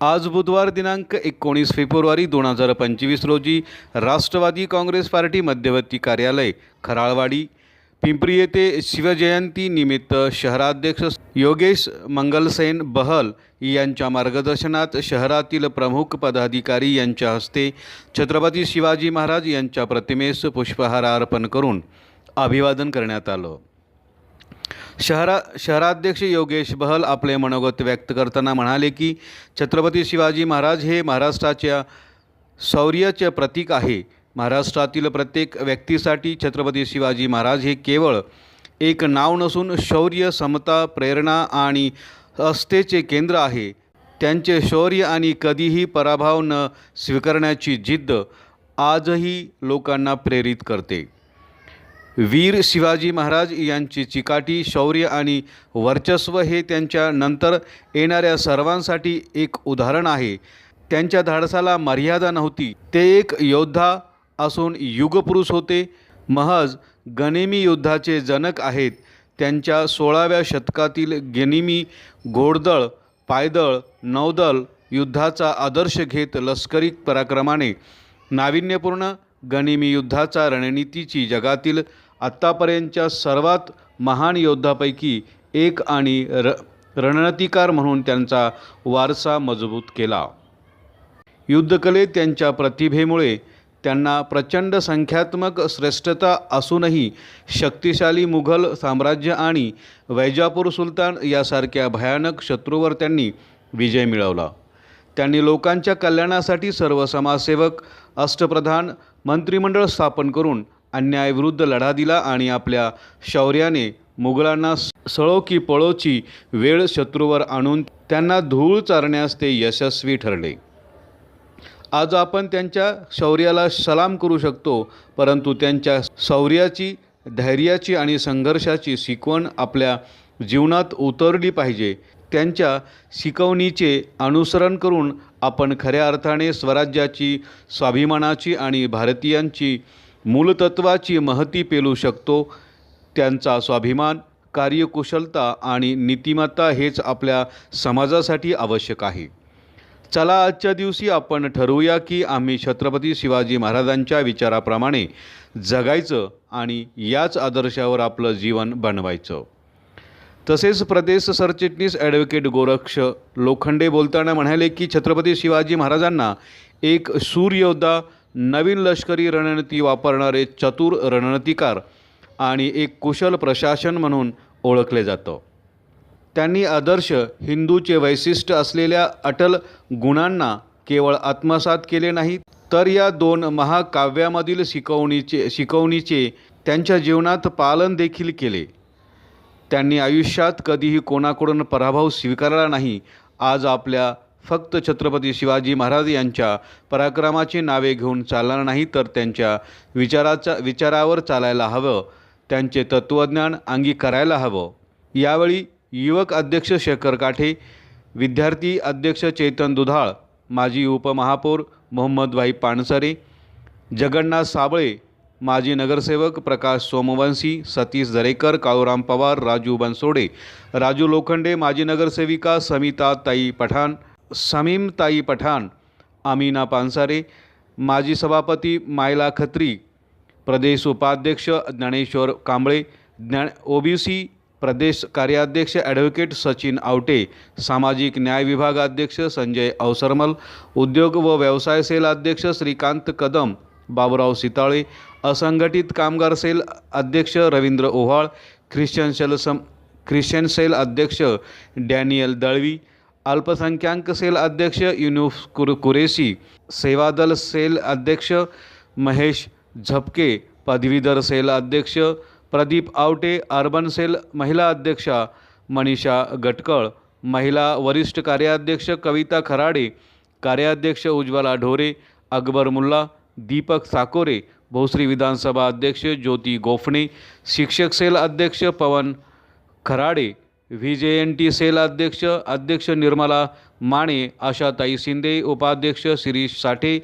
आज बुधवार दिनांक एकोणीस फेब्रुवारी दोन हजार पंचवीस रोजी राष्ट्रवादी काँग्रेस पार्टी मध्यवर्ती कार्यालय खराळवाडी. पिंपरी येथे शिवजयंती निमित्त शहराध्यक्ष योगेश मंगलसेन बहल यांच्या मार्गदर्शनात शहरातील प्रमुख पदाधिकारी यांच्या हस्ते छत्रपती शिवाजी महाराज यांच्या प्रतिमेस पुष्पहार अर्पण करून अभिवादन करण्यात आलं. शहरा शहराध्यक्ष योगेश बहल आपले मनोगत व्यक्त करताना म्हणाले की छत्रपती शिवाजी महाराज हे महाराष्ट्राच्या शौर्याचे प्रतीक आहे. महाराष्ट्रातील प्रत्येक व्यक्तीसाठी छत्रपती शिवाजी महाराज हे केवळ एक नाव नसून शौर्य समता प्रेरणा आणि अस्तेचे केंद्र आहे. त्यांचे शौर्य आणि कधीही पराभव न स्वीकारण्याची जिद्द आजही लोकांना प्रेरित करते. वीर शिवाजी महाराज यांची चिकाटी शौर्य आणि वर्चस्व हे त्यांच्या नंतर येणाऱ्या सर्वांसाठी एक उदाहरण आहे. त्यांच्या धाडसाला मर्यादा नव्हती. ते एक योद्धा असून युगपुरुष होते. महज गनिमी युद्धाचे जनक आहेत. त्यांच्या सोळाव्या शतकातील गनिमी घोडदळ पायदळ नौदल युद्धाचा आदर्श घेत लष्करी पराक्रमाने नाविन्यपूर्ण गनिमी युद्धाचा रणनीतीची जगातील आत्तापर्यंतच्या सर्वात महान योद्धापैकी एक आणि र रणनीतिकार म्हणून त्यांचा वारसा मजबूत केला. युद्धकलेत त्यांच्या प्रतिभेमुळे त्यांना प्रचंड संख्यात्मक श्रेष्ठता असूनही शक्तिशाली मुघल साम्राज्य आणि वैजापूर सुलतान यासारख्या भयानक शत्रूवर त्यांनी विजय मिळवला. त्यांनी लोकांच्या कल्याणासाठी सर्व समाजसेवक अष्टप्रधान मंत्रिमंडळ स्थापन करून अन्यायाविरुद्ध लढा दिला आणि आपल्या शौर्याने मुघलांना सळो की पळोची वेळ शत्रूवर आणून त्यांना धूळ चारण्यास ते यशस्वी ठरले. आज आपण त्यांच्या शौर्याला सलाम करू शकतो परंतु त्यांच्या शौर्याची धैर्याची आणि संघर्षाची शिकवण आपल्या जीवनात उतरली पाहिजे. त्यांच्या शिकवणीचे अनुसरण करून आपण खऱ्या अर्थाने स्वराज्याची स्वाभिमानाची आणि भारतीयांची मूलतत्वाची महती पेलू शकतो. त्यांचा स्वाभिमान कार्यकुशलता आणि नीतिमत्ता हेच आपल्या समाजासाठी आवश्यक आहे. चला आजच्या दिवशी आपण ठरवूया की आम्ही छत्रपती शिवाजी महाराजांच्या विचाराप्रमाणे जगायचं आणि याच आदर्शावर आपलं जीवन बनवायचं. तसेच प्रदेश सरचिटणीस ॲडव्होकेट गोरक्ष लोखंडे बोलताना म्हणाले की छत्रपती शिवाजी महाराजांना एक सूर्योद्धा नवीन लष्करी रणनीती वापरणारे चतुर रणनीतिकार आणि एक कुशल प्रशासन म्हणून ओळखले जातं. त्यांनी आदर्श हिंदूचे वैशिष्ट्य असलेल्या अटल गुणांना केवळ आत्मसात केले नाही तर या दोन महाकाव्यामधील शिकवणीचे शिकवणीचे त्यांच्या जीवनात पालन देखील केले. त्यांनी आयुष्यात कधीही कोणाकडून पराभव स्वीकारला नाही आज आपल्या फक्त छत्रपती शिवाजी महाराज यांच्या पराक्रमाची नावे घेऊन चालणार नाही तर त्यांच्या विचाराचा विचारावर चालायला हवं. त्यांचे तत्त्वज्ञान अंगी करायला हवं. यावेळी युवक अध्यक्ष शेखर काठे विद्यार्थी अध्यक्ष चेतन दुधाळ माजी उपमहापौर मोहम्मद भाई पानसरे जगन्नाथ साबळे माजी नगरसेवक प्रकाश सोमवंशी सतीश दरेकर काळूराम पवार राजू बनसोडे राजू लोखंडे माजी नगरसेविका समिता ताई पठाण समीम ताई पठाण अमीना पानसारे माजी सभापती मायला खत्री प्रदेश उपाध्यक्ष ज्ञानेश्वर कांबळे ज्ञान ओबीसी प्रदेश कार्याध्यक्ष ॲडव्होकेट सचिन आवटे सामाजिक न्याय विभाग अध्यक्ष संजय अवसरमल उद्योग व व्यवसाय सेल अध्यक्ष श्रीकांत कदम बाबुराव सिताळे असंघटित कामगार सेल अध्यक्ष रवींद्र ओव्हाळ ख्रिश्चन सेल सम ख्रिश्चन सेल अध्यक्ष डॅनियल दळवी अल्पसंख्याक सेल अध्यक्ष युनुफ कुर कुरेशी सेवादल सेल अध्यक्ष महेश झपके पदवीधर सेल अध्यक्ष प्रदीप आवटे अर्बन सेल महिला अध्यक्षा मनीषा गटकळ महिला वरिष्ठ कार्याध्यक्ष कविता खराडे कार्याध्यक्ष उज्ज्वला ढोरे अकबर मुल्ला दीपक साकोरे भोसरी विधानसभा अध्यक्ष ज्योती गोफणे शिक्षक सेल अध्यक्ष Pawan Kharade V J N T cell अध्यक्ष अध्यक्ष निर्मला माने आशाताई शिंदे उपाध्यक्ष शिरीष साठे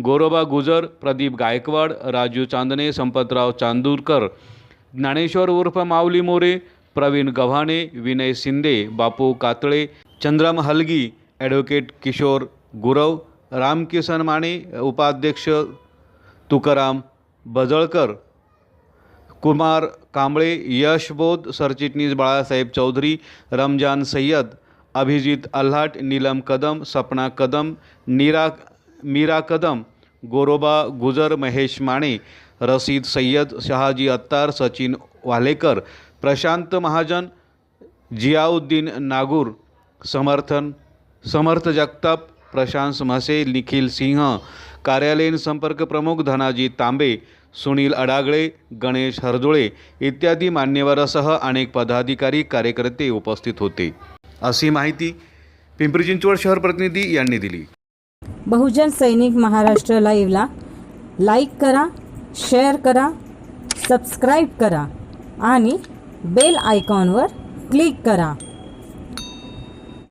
गोरोबा गुजर प्रदीप गायकवाड राजू चांदणे संपतराव चांदूरकर ज्ञानेश्वर उर्फ माऊली मोरे प्रवीण गव्हाणे विनय शिंदे बापू कातळे चंद्रम हलगी ॲडव्होकेट किशोर गुरव रामकिसन माने उपाध्यक्ष तुकाराम बजळकर कुमार कांबळे यशबोध सरचिटणीस बाळासाहेब चौधरी, रमज़ान सय्यद, अभिजीत अल्हाट, नीलम कदम, सपना कदम, नीरा, मीरा कदम, गोरोबा गुजर, महेश माने, रसीद सय्यद, शहाजी अत्तार, सचिन वालेकर, प्रशांत महाजन, जियाउद्दीन नागूर, समर्थन, समर्थ जगताप, प्रशांत म्हसे, निखिल सिंह कार्यालयीन संपर्क प्रमुख धनाजी तांबे सुनील अडागळे गणेश हरजुळे इत्यादी मान्यवरासह अनेक पदाधिकारी कार्यकर्ते उपस्थित होते. अशी माहिती पिंपरी चिंचवड शहर प्रतिनिधी यांनी दिली. बहुजन सैनिक महाराष्ट्र लाईव्हला लाईक करा शेअर करा सबस्क्राईब करा आणि बेल आयकॉनवर क्लिक करा.